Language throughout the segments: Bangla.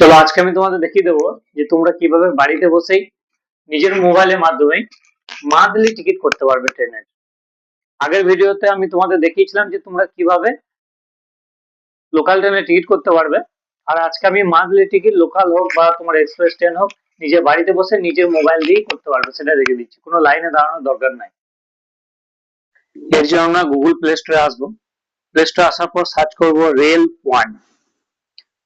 চলো, আজকে আমি তোমাদের দেখিয়ে দেবো যে তোমরা কীভাবে বাড়িতে বসেই নিজের মোবাইলের মাধ্যমে মান্থলি টিকিট করতে পারবে ট্রেনের আগের ভিডিওতে আমি তোমাদের দেখিয়েছিলাম যে তোমরা কীভাবে লোকাল ট্রেনে টিকিট করতে পারবে। আর আজকে আমি মান্থলি টিকিট লোকাল হোক বা তোমার এক্সপ্রেস ট্রেন হোক, নিজের বাড়িতে বসে নিজের মোবাইল দিয়েই করতে পারবে, সেটা দেখে দিচ্ছি। কোনো লাইনে দাঁড়ানোর দরকার নাই। এর জন্য আমরা গুগল প্লে স্টোরে আসব। প্লে স্টোরে আসার পর সার্চ করব রেল ওয়ান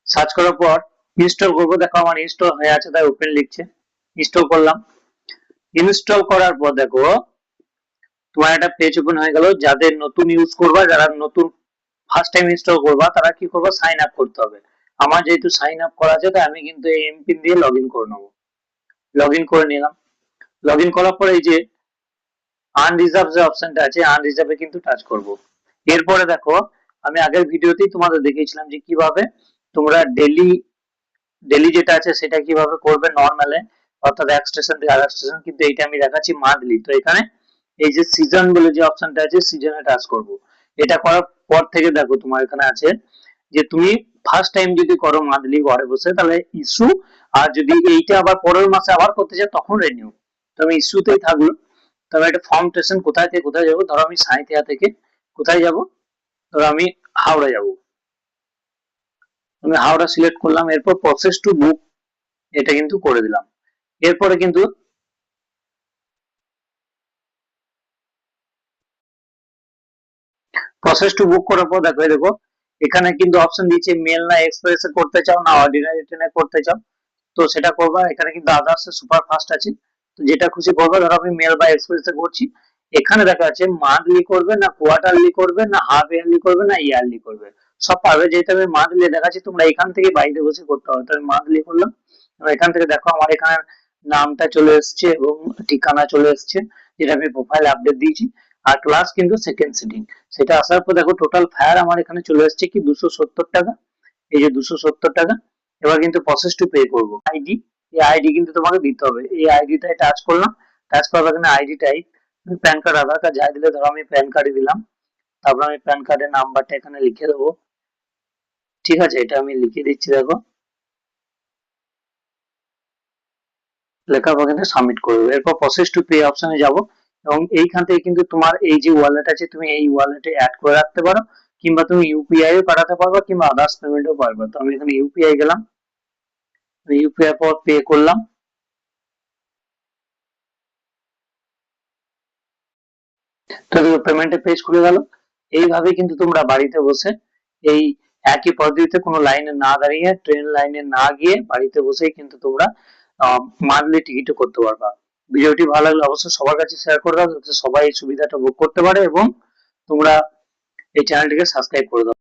সার্চ করার পর ইনস্টল করব। দেখো আমার ইনস্টল হয়ে আছে, তাই ওপেন লিখছে। ইনস্টল করলাম। ইনস্টল করার পর দেখো, তোমার একটা পেজ ওপেন হয়ে গেল। যাদের নতুন ইউজ করবা, যারা নতুন ফার্স্ট টাইম ইনস্টল করবা, তারা কি করবা? সাইন আপ করতে হবে। আমার যেহেতু সাইন আপ করা আছে, তাই আমি কিন্তু এই এমপিন দিয়ে লগ ইন করে নেব। লগ ইন করে নিলাম। লগ ইন করার পরে এই যে আনরিজার্ভ যে অপশনটা আছে আনরিজার্ভে কিন্তু টাচ করব। এরপরে দেখো, আমি আগের ভিডিওতেই তোমাদের দেখিয়েছিলাম যে কীভাবে তোমরা ডেলি ডেলি যেটা আছে সেটা কীভাবে করবে নর্মালে অর্থাৎ এক স্টেশন থেকে আরেক স্টেশন কিন্তু এইটা আমি দেখাচ্ছি মান্থলি তো এখানে এই যে সিজন বলে যে অপশনটা আছে সিজনে টাচ করব। এটা করার পর থেকে দেখো তোমার এখানে আছে যে তুমি ফার্স্ট টাইম যদি করো মান্থলি ঘরে বসে, তাহলে ইস্যু আর যদি এইটা আবার পরের মাসে আবার করতে চাও, তখন রেনিউ তো আমি ইস্যুতেই থাকল। তবে একটা ফর্ম স্টেশন কোথায় থেকে কোথায় যাব? ধরো আমি সাঁইথিয়া থেকে কোথায় যাব? ধরো আমি হাওড়া যাব। আমি হাওড়া সিলেক্ট করলাম, এরপর প্রসেস টু বুক এটা কিন্তু করে দিলাম। এরপরে কিন্তু প্রসেস টু বুক করার পর দেখো দেখো, এখানে কিন্তু অপশন দিয়েছে মেল না এক্সপ্রেস এ করতে চাও, না অর্ডিনারি ট্রেনে করতে চাও, তো সেটা করবা। এখানে কিন্তু আদার্স সুপার ফাস্ট আছে, তো যেটা খুশি করবে, ধরো আমি মেল বা এক্সপ্রেস এ করছি, এখানে দেখা যাচ্ছে মান্থলি করবে, না কোয়ার্টারলি করবে, না হাফ ইয়ারলি করবে, না ইয়ারলি করবে। সব পাবে যেহেতু আমি মান্থলি দেখাচ্ছি, তোমরা এখান থেকে বাড়িতে বসে করতে হবে তো আমি মান্থলি করলাম। এখান থেকে দেখো, আমার এখানে নামটা চলে এসছে এবং ঠিকানা চলে এসছে, যেটা আমি প্রোফাইল আপডেট দিয়েছি। আর ক্লাস কিন্তু সেকেন্ড সিটিং সেটা আসার পর দেখো টোটাল ফায়ার আমার এখানে চলে এসছে কি, দুশো সত্তর টাকা। এই যে দুশো সত্তর টাকা। এবার কিন্তু প্রসেস টু পে করব। আইডি এই আইডি কিন্তু তোমাকে দিতে হবে। এই আইডিটাই টাচ করলাম। টাচ করার এখানে আইডিটাই প্যান কার্ড আধার কার্ড যাই দিলে ধরো আমি প্যান কার্ডই দিলাম। তারপর আমি প্যান কার্ডের নাম্বারটা এখানে লিখে দেবো। ঠিক আছে, এটা আমি লিখে দিচ্ছি, দেখো। লেখার পর সাবমিট করবে এরপর প্রসেস টু পে অপশনে যাব। এবং এইখান থেকে কিন্তু তোমার এই যে ওয়ালেট আছে, তুমি এই ওয়ালেটে অ্যাড করে রাখতে পারো, কিংবা তুমি ইউপিআই পাঠাতে পারবে, কিংবা আদার্স পেমেন্টও পারবে। তো আমি এখানে ইউপিআই গেলাম। ইউপিআই পর পে করলাম। তো পেমেন্টের পেজ খুলে গেল। এইভাবে কিন্তু তোমরা বাড়িতে বসে এই একই পদ্ধতিতে কোনো লাইনে না দাঁড়িয়ে, ট্রেন লাইনে না গিয়ে বাড়িতে বসেই কিন্তু তোমরা মান্থলি টিকিটও করতে পারবা। ভিডিওটি ভালো লাগলে অবশ্যই সবার কাছে শেয়ার করে দাও, যাতে সবাই এই সুবিধাটা ভোগ করতে পারে এবং তোমরা এই চ্যানেলটিকে সাবস্ক্রাইব করে দাও।